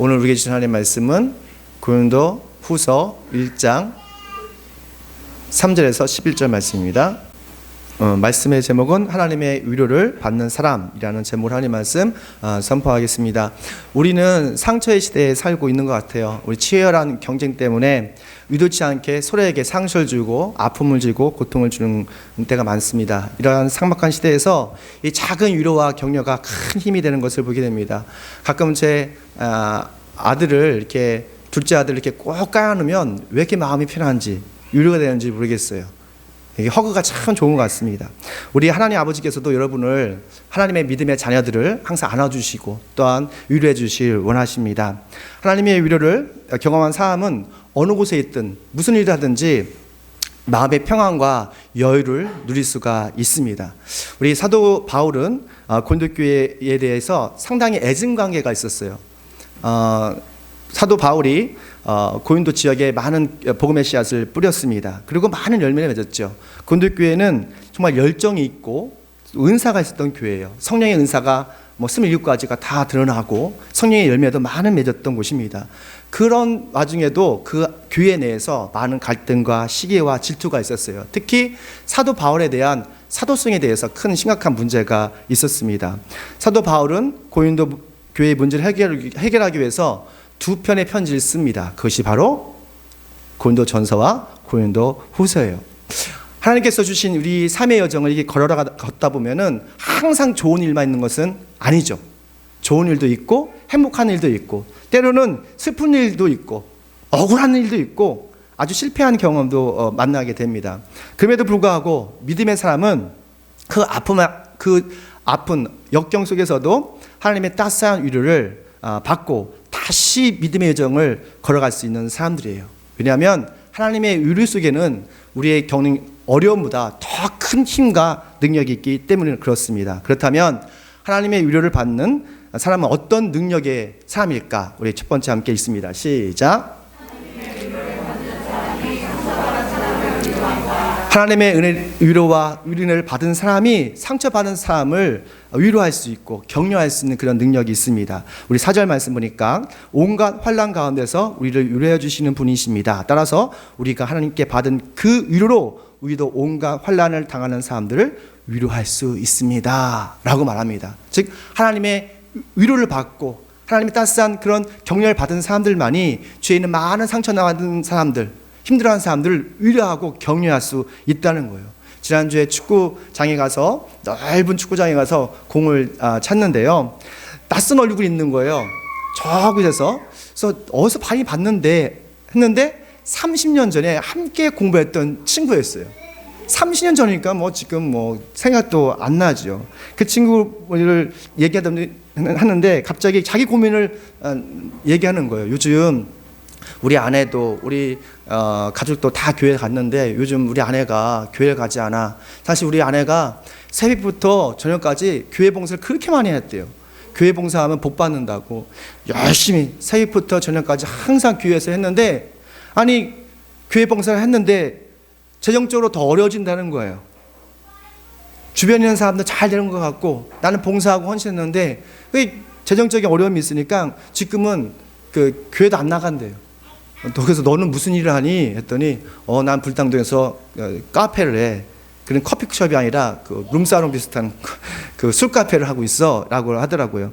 오늘 우리에게 주신 하나님의 말씀은 고린도 후서 1장 3절에서 11절 말씀입니다. 어, 말씀의 제목은 하나님의 위로를 받는 사람이라는 제목을 하나님 말씀 어, 선포하겠습니다. 우리는 상처의 시대에 살고 있는 것 같아요. 우리 치열한 경쟁 때문에 의도치 않게 서로에게 상처를 주고 아픔을 주고 고통을 주는 때가 많습니다. 이러한 삭막한 시대에서 이 작은 위로와 격려가 큰 힘이 되는 것을 보게 됩니다. 가끔 제 아, 아들을 이렇게 둘째 아들 이렇게 꼭 까놓으면 왜 이렇게 마음이 편한지 위로가 되는지 모르겠어요. 허그가 참 좋은 것 같습니다. 우리 하나님 아버지께서도 여러분을 하나님의 믿음의 자녀들을 항상 안아주시고 또한 위로해 주실 원하십니다. 하나님의 위로를 경험한 사람은 어느 곳에 있든 무슨 일을 하든지 마음의 평안과 여유를 누릴 수가 있습니다. 우리 사도 바울은 곤도교회에 대해서 상당히 애증 관계가 있었어요. 어, 사도 바울이 어, 고인도 지역에 많은 복음의 씨앗을 뿌렸습니다. 그리고 많은 열매를 맺었죠. 고인도 교회는 정말 열정이 있고 은사가 있었던 교회예요. 성령의 은사가 뭐 27가지가 다 드러나고 성령의 열매도 많은 맺었던 곳입니다. 그런 와중에도 그 교회 내에서 많은 갈등과 시기와 질투가 있었어요. 특히 사도 바울에 대한 사도성에 대해서 큰 심각한 문제가 있었습니다. 사도 바울은 고인도 교회의 문제를 해결하기 위해서 두 편의 편지를 씁니다. 그것이 바로 고린도 전서와 고린도 후서예요. 하나님께서 주신 우리 삶의 여정을 이렇게 걸어가 걷다 보면은 항상 좋은 일만 있는 것은 아니죠. 좋은 일도 있고 행복한 일도 있고 때로는 슬픈 일도 있고 억울한 일도 있고 아주 실패한 경험도 어, 만나게 됩니다. 그럼에도 불구하고 믿음의 사람은 그 아픔 그 아픈 역경 속에서도 하나님의 따스한 위로를 아, 받고 다시 믿음의 여정을 걸어갈 수 있는 사람들이에요. 왜냐하면 하나님의 위로 속에는 우리의 겪는 어려움보다 더 큰 힘과 능력이 있기 때문에 그렇습니다. 그렇다면 하나님의 위로를 받는 사람은 어떤 능력의 사람일까? 우리 첫 번째 함께 있습니다. 시작. 하나님의 은혜 위로와 위로를 받은 사람이 상처받은 사람을 위로할 수 있고 격려할 수 있는 그런 능력이 있습니다. 우리 사절 말씀 보니까 온갖 환란 가운데서 우리를 위로해 주시는 분이십니다. 따라서 우리가 하나님께 받은 그 위로로 우리도 온갖 환란을 당하는 사람들을 위로할 수 있습니다.라고 말합니다. 즉 하나님의 위로를 받고 하나님의 따스한 그런 격려를 받은 사람들만이 죄 있는 많은 상처 나는 사람들 힘들어하는 사람들을 위로하고 격려할 수 있다는 거예요. 지난주에 축구장에 가서 넓은 축구장에 가서 공을 아, 찾는데요. 낯선 얼굴이 있는 거예요. 저 곳에서 그래서 어디서 많이 봤는데 했는데 30년 전에 함께 공부했던 친구였어요. 30년 전이니까 뭐 지금 뭐 생각도 안 나죠. 그 친구를 얘기하다 하는데 갑자기 자기 고민을 아, 얘기하는 거예요. 요즘 우리 아내도 우리 어, 가족도 다 교회 갔는데 요즘 우리 아내가 교회 가지 않아. 사실 우리 아내가 새벽부터 저녁까지 교회 봉사를 그렇게 많이 했대요. 교회 봉사하면 복 받는다고 열심히 새벽부터 저녁까지 항상 교회에서 했는데 아니 교회 봉사를 했는데 재정적으로 더 어려워진다는 거예요. 주변에 있는 사람들 잘 되는 것 같고 나는 봉사하고 헌신했는데 재정적인 어려움이 있으니까 지금은 그 교회도 안 나간대요. 그래서 너는 무슨 일을 하니? 했더니 어 난 불당동에서 어, 카페를 해. 그런 커피숍이 아니라 그 룸사롱 비슷한 그 술카페를 하고 있어라고 하더라고요.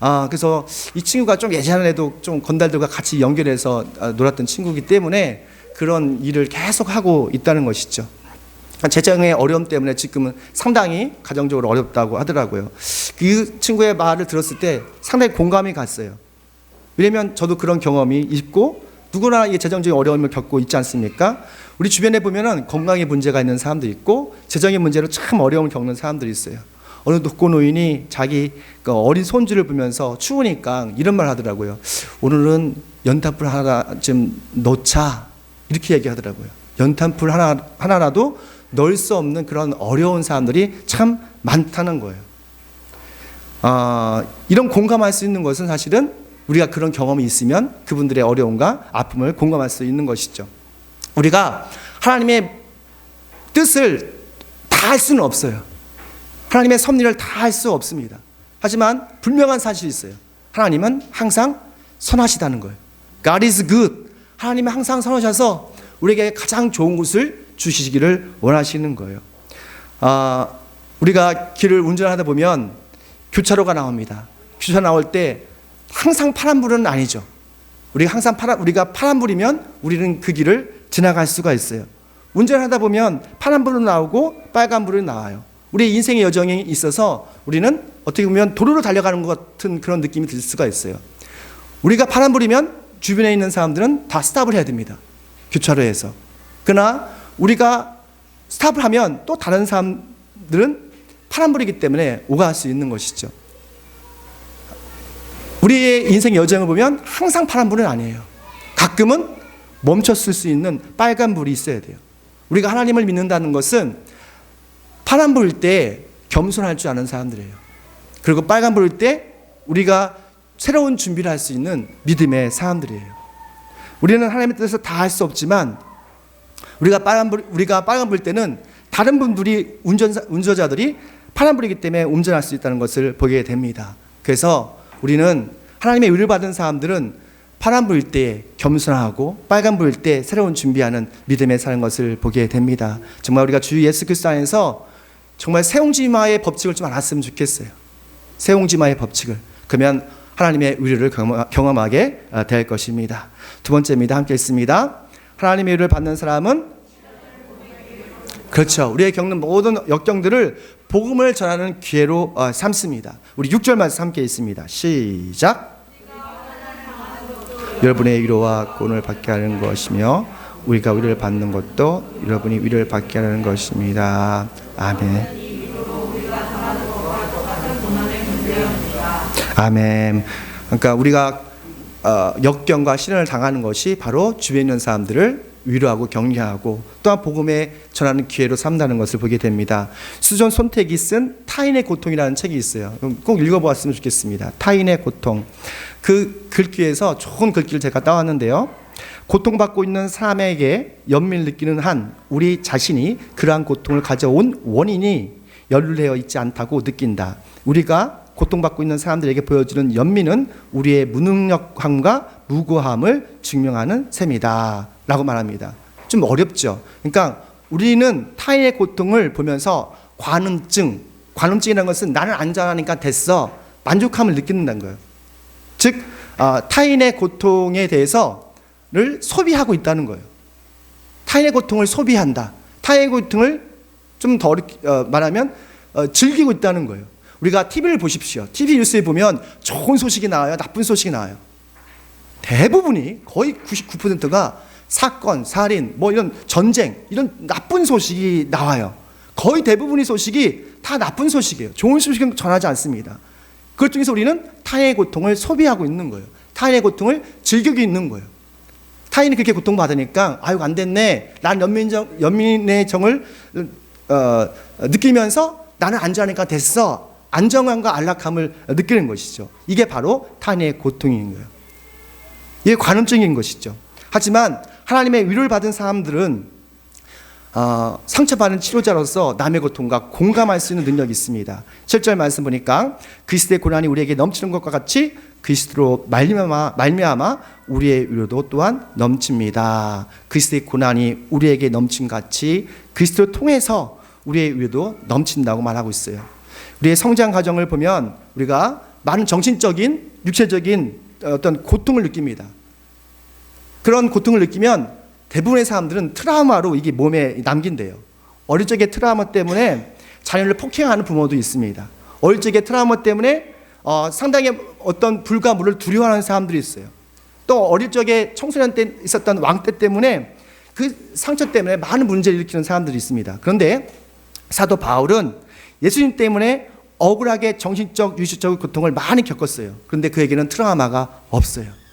아 그래서 이 친구가 좀 예전에도 좀 건달들과 같이 연결해서 아, 놀았던 친구이기 때문에 그런 일을 계속 하고 있다는 것이죠. 재정의 어려움 때문에 지금은 상당히 가정적으로 어렵다고 하더라고요. 그 친구의 말을 들었을 때 상당히 공감이 갔어요. 왜냐면 저도 그런 경험이 있고 누구나 이 재정적인 어려움을 겪고 있지 않습니까? 우리 주변에 보면은 건강에 문제가 있는 사람도 있고 재정의 문제로 참 어려움을 겪는 사람들이 있어요. 어느 독거노인이 자기 그 어린 손주를 보면서 추우니까 이런 말 하더라고요. 오늘은 연탄불 하나 좀 놓자 이렇게 얘기하더라고요. 연탄불 하나 하나라도 넣을 수 없는 그런 어려운 사람들이 참 많다는 거예요. 아, 이런 공감할 수 있는 것은 사실은 우리가 그런 경험이 있으면 그분들의 어려움과 아픔을 공감할 수 있는 것이죠. 우리가 하나님의 뜻을 다 할 수는 없어요. 하나님의 섭리를 다 할 수 없습니다. 하지만 분명한 사실이 있어요. 하나님은 항상 선하시다는 거예요. God is good. 하나님은 항상 선하셔서 우리에게 가장 좋은 것을 주시기를 원하시는 거예요. 아, 우리가 길을 운전하다 보면 교차로가 나옵니다. 교차로 나올 때 항상 파란불은 아니죠. 우리가 항상 파란 우리가 파란불이면 우리는 그 길을 지나갈 수가 있어요. 운전하다 보면 파란불은 나오고 빨간불은 나와요. 우리 인생의 여정이 있어서 우리는 어떻게 보면 도로로 달려가는 것 같은 그런 느낌이 들 수가 있어요. 우리가 파란불이면 주변에 있는 사람들은 다 스탑을 해야 됩니다. 교차로에서. 그러나 우리가 스탑을 하면 또 다른 사람들은 파란불이기 때문에 오갈 수 있는 것이죠. 우리의 인생 여정을 보면 항상 파란불은 아니에요. 가끔은 멈췄을 수 있는 빨간불이 있어야 돼요. 우리가 하나님을 믿는다는 것은 파란불일 때 겸손할 줄 아는 사람들이에요. 그리고 빨간불일 때 우리가 새로운 준비를 할 수 있는 믿음의 사람들이에요. 우리는 하나님의 뜻을 다할 수 없지만 우리가 빨간불 우리가 빨간불 때는 다른 분들이 운전사 운전자들이 파란불이기 때문에 운전할 수 있다는 것을 보게 됩니다. 그래서 우리는 하나님의 의를 받은 사람들은 파란불일 때 겸손하고 빨간불일 때 새로운 준비하는 믿음에 사는 것을 보게 됩니다. 정말 우리가 주 예수 그리스도 안에서 정말 세옹지마의 법칙을 좀 알았으면 좋겠어요. 세옹지마의 법칙을. 그러면 하나님의 의를 경험하게 될 것입니다. 두 번째입니다. 함께 있습니다. 하나님의 의를 받는 사람은 그렇죠. 우리의 겪는 모든 역경들을 복음을 전하는 기회로 어, 삼습니다. 우리 6절 말씀 함께 있습니다. 시작. 여러분의 위로와 구원을 받게 하는 것이며 우리가 위로를 받는 것도 여러분이 위로를 받게 하는 것입니다. 아멘. 아멘. 그러니까 우리가 어, 역경과 시련을 당하는 것이 바로 주변에 있는 사람들을 위로하고 격려하고 또한 복음에 전하는 기회로 삼다는 것을 보게 됩니다. 수전 손택이 쓴 타인의 고통이라는 책이 있어요. 꼭 읽어보았으면 좋겠습니다. 타인의 고통. 그 글귀에서 좋은 글귀를 제가 따왔는데요. 고통받고 있는 사람에게 연민을 느끼는 한 우리 자신이 그러한 고통을 가져온 원인이 연루되어 있지 않다고 느낀다. 우리가 고통받고 있는 사람들에게 보여주는 연민은 우리의 무능력함과 무고함을 증명하는 셈이다. 라고 말합니다. 좀 어렵죠. 그러니까 우리는 타인의 고통을 보면서 관음증, 관음증이라는 것은 나는 안전하니까 됐어. 만족함을 느끼는다는 거예요. 즉, 어, 타인의 고통에 대해서를 소비하고 있다는 거예요. 타인의 고통을 소비한다. 타인의 고통을 좀더 어, 말하면 어, 즐기고 있다는 거예요. 우리가 TV를 보십시오. TV 뉴스에 보면 좋은 소식이 나와요. 나쁜 소식이 나와요. 대부분이 거의 99%가 사건, 살인, 뭐 이런 전쟁, 이런 나쁜 소식이 나와요. 거의 대부분의 소식이 다 나쁜 소식이에요. 좋은 소식은 전하지 않습니다. 그것 중에서 우리는 타인의 고통을 소비하고 있는 거예요. 타인의 고통을 즐기고 있는 거예요. 타인이 그렇게 고통받으니까 아유 안 됐네. 난 연민정, 연민의 정을 어, 느끼면서 나는 안전하니까 됐어. 안정감과 안락함을 느끼는 것이죠. 이게 바로 타인의 고통인 거예요. 이게 관음증인 것이죠. 하지만 하나님의 위로를 받은 사람들은 어, 상처받은 치료자로서 남의 고통과 공감할 수 있는 능력이 있습니다. 7절 말씀 보니까 그리스도의 고난이 우리에게 넘치는 것과 같이 그리스도로 말미암아, 말미암아 우리의 위로도 또한 넘칩니다. 그리스도의 고난이 우리에게 넘친 같이 그리스도를 통해서 우리의 위로도 넘친다고 말하고 있어요. 우리의 성장 과정을 보면 우리가 많은 정신적인, 육체적인 어떤 고통을 느낍니다. 그런 고통을 느끼면 대부분의 사람들은 트라우마로 이게 몸에 남긴대요. 어릴 적에 트라우마 때문에 자녀를 폭행하는 부모도 있습니다. 어릴 적에 트라우마 때문에 어, 상당히 어떤 불가물을 두려워하는 사람들이 있어요. 또 어릴 적에 청소년 때 있었던 왕때 때문에 그 상처 때문에 많은 문제를 일으키는 사람들이 있습니다. 그런데 사도 바울은 예수님 때문에 억울하게 정신적, 유시적 고통을 많이 겪었어요. 그런데 그에게는 트라우마가 없어요.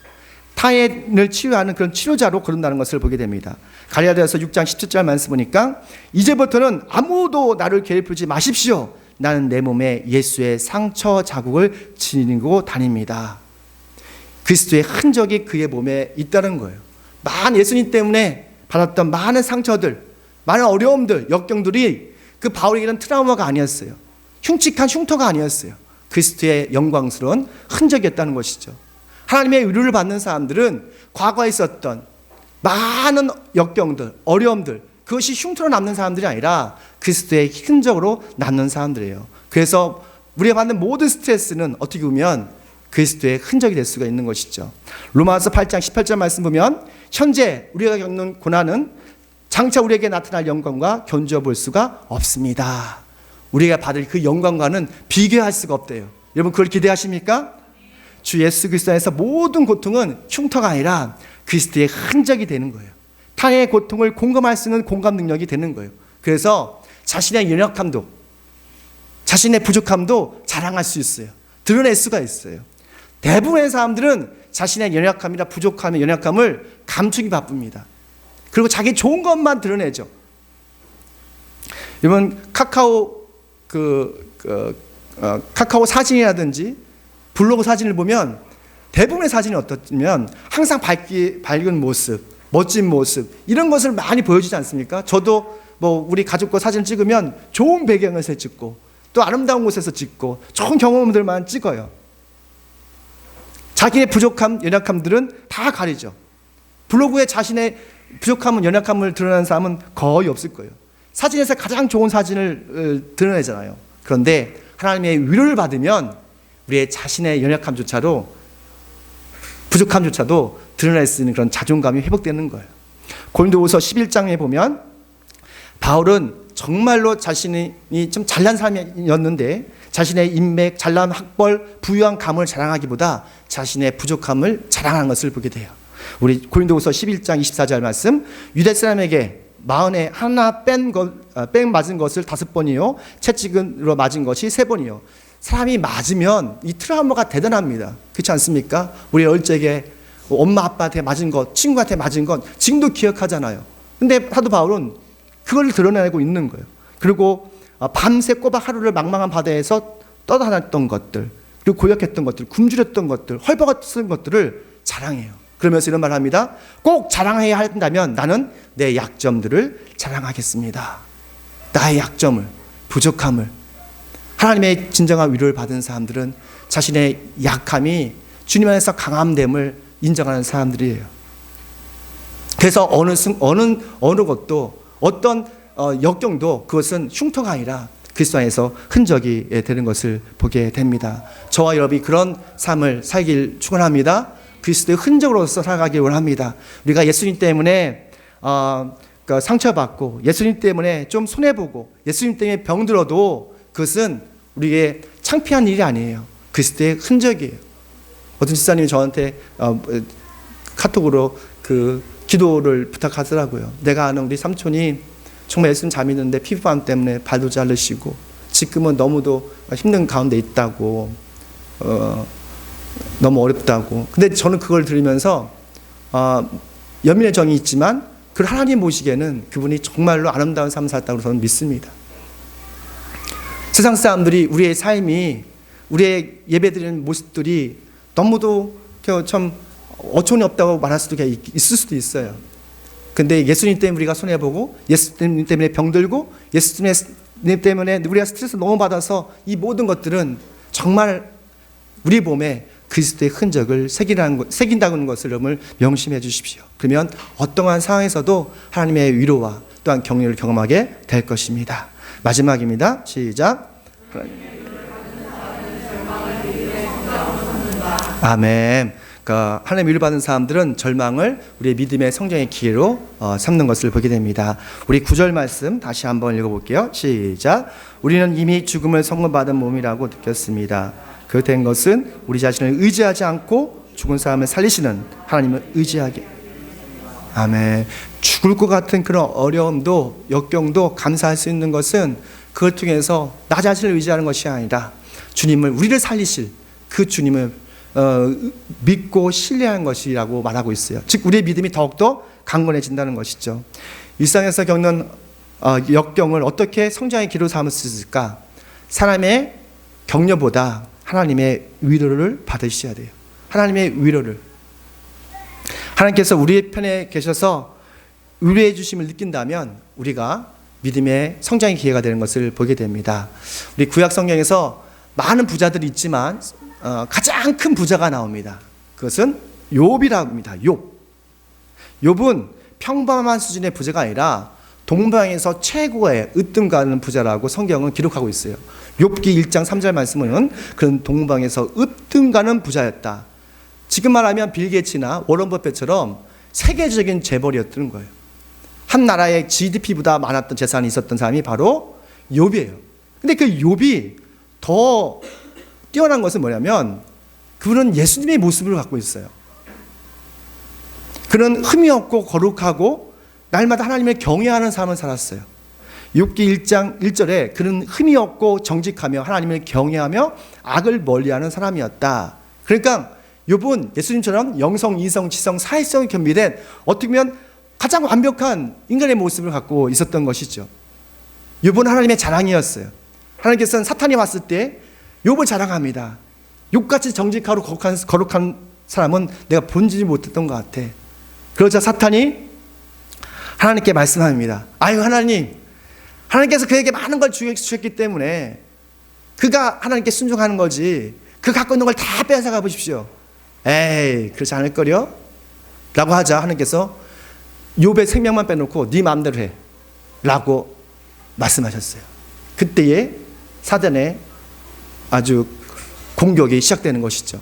타인을 치유하는 그런 치료자로 그런다는 것을 보게 됩니다. 갈라디아서 6장 17절 말씀 보니까 이제부터는 아무도 나를 괴롭히지 마십시오. 나는 내 몸에 예수의 상처 자국을 지니고 다닙니다. 그리스도의 흔적이 그의 몸에 있다는 거예요. 많은 예수님 때문에 받았던 많은 상처들, 많은 어려움들, 역경들이 그 바울에게는 트라우마가 아니었어요. 흉측한 흉터가 아니었어요. 그리스도의 영광스러운 흔적이었다는 것이죠. 하나님의 위로를 받는 사람들은 과거에 있었던 많은 역경들, 어려움들, 그것이 흉터로 남는 사람들이 아니라 그리스도의 흔적으로 남는 사람들이에요. 그래서 우리가 받는 모든 스트레스는 어떻게 보면 그리스도의 흔적이 될 수가 있는 것이죠. 로마서 8장 18절 말씀 보면 현재 우리가 겪는 고난은 장차 우리에게 나타날 영광과 견주어 볼 수가 없습니다. 우리가 받을 그 영광과는 비교할 수가 없대요. 여러분 그걸 기대하십니까? 주 예수 그리스도 안에서 모든 고통은 흉터가 아니라 그리스도의 흔적이 되는 거예요. 타의 고통을 공감할 수 있는 공감 능력이 되는 거예요. 그래서 자신의 연약함도 자신의 부족함도 자랑할 수 있어요. 드러낼 수가 있어요. 대부분의 사람들은 자신의 연약함이나 부족함의 연약함을 감추기 바쁩니다. 그리고 자기 좋은 것만 드러내죠. 여러분 카카오 그, 그 어, 카카오 사진이라든지 블로그 사진을 보면 대부분의 사진이 어떻냐면 항상 밝기, 밝은 모습, 멋진 모습 이런 것을 많이 보여주지 않습니까? 저도 뭐 우리 가족과 사진 찍으면 좋은 배경에서 찍고 또 아름다운 곳에서 찍고 좋은 경험들만 찍어요. 자기의 부족함, 연약함들은 다 가리죠. 블로그에 자신의 부족함은 연약함을 드러내는 사람은 거의 없을 거예요. 사진에서 가장 좋은 사진을 어, 드러내잖아요. 그런데 하나님의 위로를 받으면 우리의 자신의 연약함조차도 부족함조차도 드러낼 수 있는 그런 자존감이 회복되는 거예요. 고린도후서 11장에 보면 바울은 정말로 자신이 좀 잘난 사람이었는데 자신의 인맥, 잘난 학벌, 부유한 감을 자랑하기보다 자신의 부족함을 자랑하는 것을 보게 돼요. 우리 고린도후서 11장 24절 말씀 유대 사람에게 마흔에 하나 뺀, 것, 아, 뺀 맞은 것을 다섯 번이요 채찍으로 맞은 것이 세 번이요 사람이 맞으면 이 트라우마가 대단합니다 그렇지 않습니까? 우리 어릴 엄마 아빠한테 맞은 것 친구한테 맞은 것 지금도 기억하잖아요 근데 사도 바울은 그걸 드러내고 있는 거예요 그리고 아, 밤새 꼬박 하루를 망망한 바다에서 떠다녔던 것들 그리고 고역했던 것들 굶주렸던 것들 헐벗었던 것들을 자랑해요 그러면서 이런 말을 합니다. 꼭 자랑해야 한다면 나는 내 약점들을 자랑하겠습니다. 나의 약점을, 부족함을. 하나님의 진정한 위로를 받은 사람들은 자신의 약함이 주님 안에서 강함됨을 인정하는 사람들이에요. 그래서 어느 순, 어느 어느 것도 어떤 어, 역경도 그것은 흉터가 아니라 그리스도 안에서 흔적이 되는 것을 보게 됩니다. 저와 여러분이 그런 삶을 살길 축원합니다. 그리스도의 흔적으로서 살아가기 원합니다. 우리가 예수님 때문에 어, 그 상처받고 예수님 때문에 좀 손해보고 예수님 때문에 병들어도 그것은 우리의 창피한 일이 아니에요. 그리스도의 흔적이에요. 어떤 집사님이 저한테 어, 카톡으로 그 기도를 부탁하더라고요. 내가 아는 우리 삼촌이 정말 예수님 잘 믿는데 피부암 때문에 발도 자르시고 지금은 너무도 힘든 가운데 있다고 어, 너무 어렵다고. 근데 저는 그걸 들으면서 어, 연민의 정이 있지만 그 하나님 보시기에는 그분이 정말로 아름다운 삶을 살았다고 저는 믿습니다. 세상 사람들이 우리의 삶이 우리의 예배드리는 모습들이 너무도 참 어촌이 없다고 말할 수도 있을 수도 있어요. 근데 예수님 때문에 우리가 손해보고 예수님 때문에 병들고 예수님 때문에 우리가 스트레스 너무 받아서 이 모든 것들은 정말 우리 몸에 그리스도의 흔적을 새긴다는 것을 여러분 명심해 주십시오. 그러면 어떠한 상황에서도 하나님의 위로와 또한 격려를 경험하게 될 것입니다. 마지막입니다. 시작. 아멘. 그러니까 하나님 위로 받은 사람들은 절망을 우리의 믿음의 성장의 기회로 어, 삼는 것을 보게 됩니다. 우리 구절 말씀 다시 한번 읽어볼게요. 시작. 우리는 이미 죽음을 선고받은 몸이라고 느꼈습니다. 그 된 것은 우리 자신을 의지하지 않고 죽은 사람을 살리시는 하나님을 의지하게. 아멘. 죽을 것 같은 그런 어려움도 역경도 감사할 수 있는 것은 그걸 통해서 나 자신을 의지하는 것이 아니라 주님을 우리를 살리실 그 주님을 어, 믿고 신뢰하는 것이라고 말하고 있어요. 즉 우리의 믿음이 더욱더 강건해진다는 것이죠. 일상에서 겪는 어, 역경을 어떻게 성장의 기로 삼을 수 있을까? 사람의 격려보다 하나님의 위로를 받으셔야 돼요. 하나님의 위로를. 하나님께서 우리의 편에 계셔서 위로해 주심을 느낀다면 우리가 믿음의 성장의 기회가 되는 것을 보게 됩니다. 우리 구약 성경에서 많은 부자들이 있지만 어, 가장 큰 부자가 나옵니다. 그것은 욥이라고 합니다. 욥. 욥은 평범한 수준의 부자가 아니라 동방에서 최고의 으뜸가는 부자라고 성경은 기록하고 있어요. 욥기 1장 3절 말씀은 그런 동방에서 으뜸가는 부자였다. 지금 말하면 빌 게이츠나 워런 버핏처럼 세계적인 재벌이었던 거예요. 한 나라의 GDP보다 많았던 재산이 있었던 사람이 바로 욥이에요. 근데 그 욥이 더 뛰어난 것은 뭐냐면 그분은 예수님의 모습을 갖고 있어요. 그는 흠이 없고 거룩하고 날마다 하나님을 경외하는 삶을 살았어요. 6기 1장 1절에 그는 흠이 없고 정직하며 하나님을 경외하며 악을 멀리하는 사람이었다. 그러니까 욥은 예수님처럼 영성, 이성, 지성, 사회성이 겸비된 어떻게 보면 가장 완벽한 인간의 모습을 갖고 있었던 것이죠. 욥은 하나님의 자랑이었어요. 하나님께서는 사탄이 왔을 때 욥을 자랑합니다. 욥같이 정직하고 거룩한, 거룩한 사람은 내가 본지지 못했던 것 같아. 그러자 사탄이 하나님께 말씀합니다. 아유 하나님, 하나님께서 그에게 많은 걸 주셨기 때문에 그가 하나님께 순종하는 거지. 그 갖고 있는 걸다 뺏어가 보십시오. 에이, 그렇지 않을 거려? 라고 하자 하나님께서 욥의 생명만 빼놓고 네 마음대로 해. 라고 말씀하셨어요. 그때에 사단의 아주 공격이 시작되는 것이죠.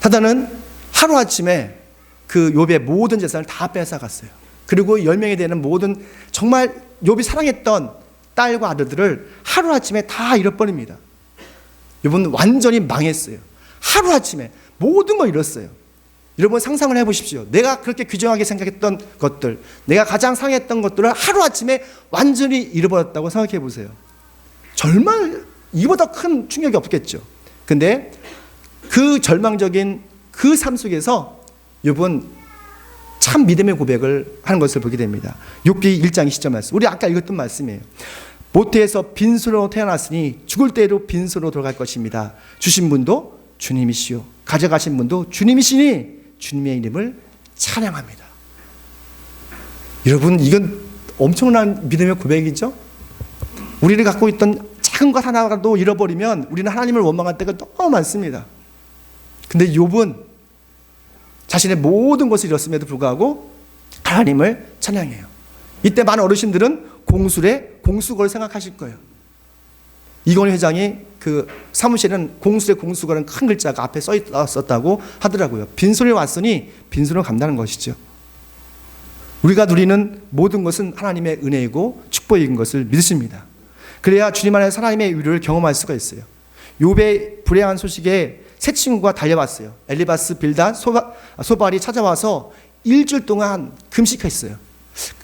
사단은 하루아침에 그 욥의 모든 재산을 다 뺏어갔어요. 그리고 10명이 되는 모든 정말 욥이 사랑했던 딸과 아들들을 하루아침에 다 잃어버립니다. 욥은 완전히 망했어요. 하루아침에 모든 걸 잃었어요. 여러분 상상을 해보십시오. 내가 그렇게 귀중하게 생각했던 것들, 내가 가장 상했던 것들을 하루아침에 완전히 잃어버렸다고 생각해 보세요. 절망, 이보다 큰 충격이 없겠죠. 근데 그 절망적인 그 삶 속에서 욥은 참 믿음의 고백을 하는 것을 보게 됩니다. 6기 1장 20절 말씀. 우리 아까 읽었던 말씀이에요. 모태에서 빈수로 태어났으니 죽을 때로 빈수로 돌아갈 것입니다. 주신 분도 주님이시요. 가져가신 분도 주님이시니 주님의 이름을 찬양합니다. 여러분, 이건 엄청난 믿음의 고백이죠? 우리를 갖고 있던 작은 것 하나라도 잃어버리면 우리는 하나님을 원망할 때가 너무 많습니다. 근데 욥은 자신의 모든 것을 잃었음에도 불구하고 하나님을 찬양해요. 이때 많은 어르신들은 공술의 공수거를 생각하실 거예요. 이건희 회장이 그 사무실은 공술의 공수거는 큰 글자가 앞에 써 있었다고 하더라고요. 빈손이 왔으니 빈손을 간다는 것이죠. 우리가 누리는 모든 것은 하나님의 은혜이고 축복인 것을 믿으십니다. 그래야 주님 안에 하나님의 위로를 경험할 수가 있어요. 욥의 불행한 소식에 세 친구가 달려왔어요. 엘리바스, 빌단, 소바, 소발이 찾아와서 일주일 동안 금식했어요.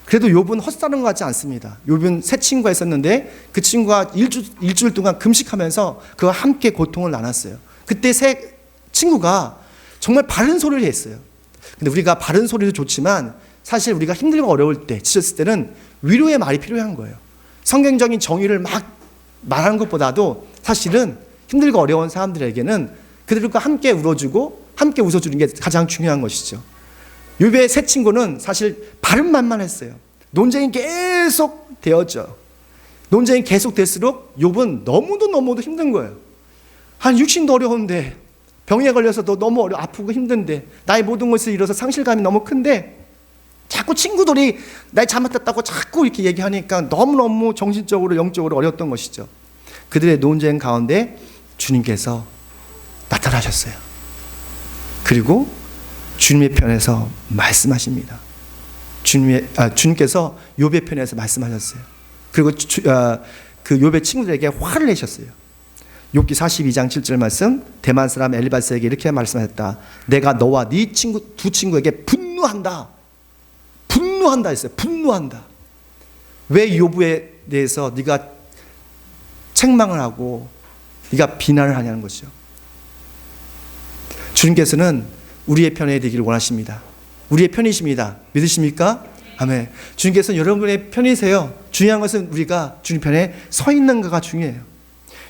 그래도 욥은 헛사는 것 같지 않습니다. 욥은 세 친구가 있었는데 그 친구가 일주, 일주일 동안 금식하면서 그와 함께 고통을 나눴어요. 그때 세 친구가 정말 바른 소리를 했어요. 근데 우리가 바른 소리도 좋지만 사실 우리가 힘들고 어려울 때, 지쳤을 때는 위로의 말이 필요한 거예요. 성경적인 정의를 막 말하는 것보다도 사실은 힘들고 어려운 사람들에게는 그들과 함께 울어주고 함께 웃어주는 게 가장 중요한 것이죠. 유배의 세 친구는 사실 말만 했어요. 논쟁이 계속 되었죠. 논쟁이 계속 될수록 욥은 너무도 너무도 힘든 거예요. 한 육신도 어려운데 병에 걸려서도 너무 어려 아프고 힘든데 나의 모든 것을 잃어서 상실감이 너무 큰데 자꾸 친구들이 날 잘못했다고 자꾸 이렇게 얘기하니까 너무너무 정신적으로 영적으로 어려웠던 것이죠. 그들의 논쟁 가운데 주님께서 나타나셨어요. 그리고 주님의 편에서 말씀하십니다. 주님의 아, 주님께서 욥의 편에서 말씀하셨어요. 그리고 주, 아, 그 욥의 친구들에게 화를 내셨어요. 욥기 42장 7절 말씀 대만 사람 엘리바스에게 이렇게 말씀하셨다. 내가 너와 네 친구 두 친구에게 분노한다. 분노한다 했어요. 분노한다. 왜 욥에 대해서 네가 책망을 하고 네가 비난을 하냐는 것이죠. 주님께서는 우리의 편에 되기를 원하십니다. 우리의 편이십니다. 믿으십니까? 아멘. 주님께서는 여러분의 편이세요. 중요한 것은 우리가 주님 편에 서 있는가가 중요해요.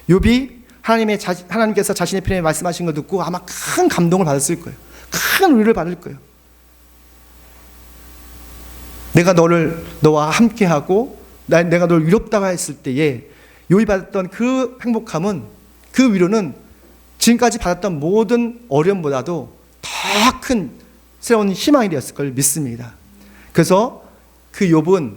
욥이 하나님의 자, 하나님께서 자신의 편에 말씀하신 거 듣고 아마 큰 감동을 받았을 거예요. 큰 위로를 받을 거예요. 내가 너를 너와 함께하고 내가 널 위롭다고 했을 때에 욥이 받았던 그 행복함은 그 위로는 지금까지 받았던 모든 어려움보다도 더 큰 새로운 희망이 되었을 걸 믿습니다. 그래서 그 욥은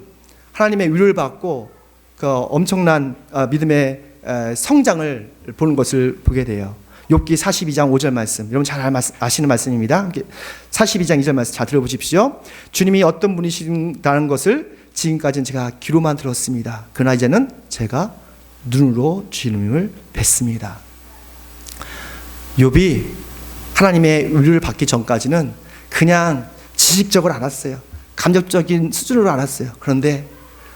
하나님의 위로를 받고 그 엄청난 아, 믿음의 에, 성장을 보는 것을 보게 돼요. 욥기 42장 5절 말씀. 여러분 잘 알- 아시는 말씀입니다. 42장 2절 말씀 잘 들어보십시오. 주님이 어떤 분이신다는 것을 지금까지는 제가 귀로만 들었습니다. 그러나 이제는 제가 눈으로 주님을 뵀습니다. 욥이 하나님의 위로를 받기 전까지는 그냥 지식적으로 알았어요. 감정적인 수준으로 알았어요. 그런데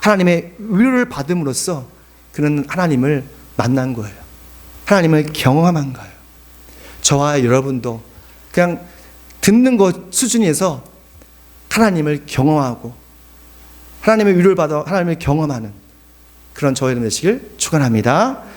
하나님의 위로를 받음으로써 그는 하나님을 만난 거예요. 하나님을 경험한 거예요. 저와 여러분도 그냥 듣는 것 수준에서 하나님을 경험하고 하나님의 위로를 받아 하나님을 경험하는 그런 저희 여러분 되시길 축원합니다.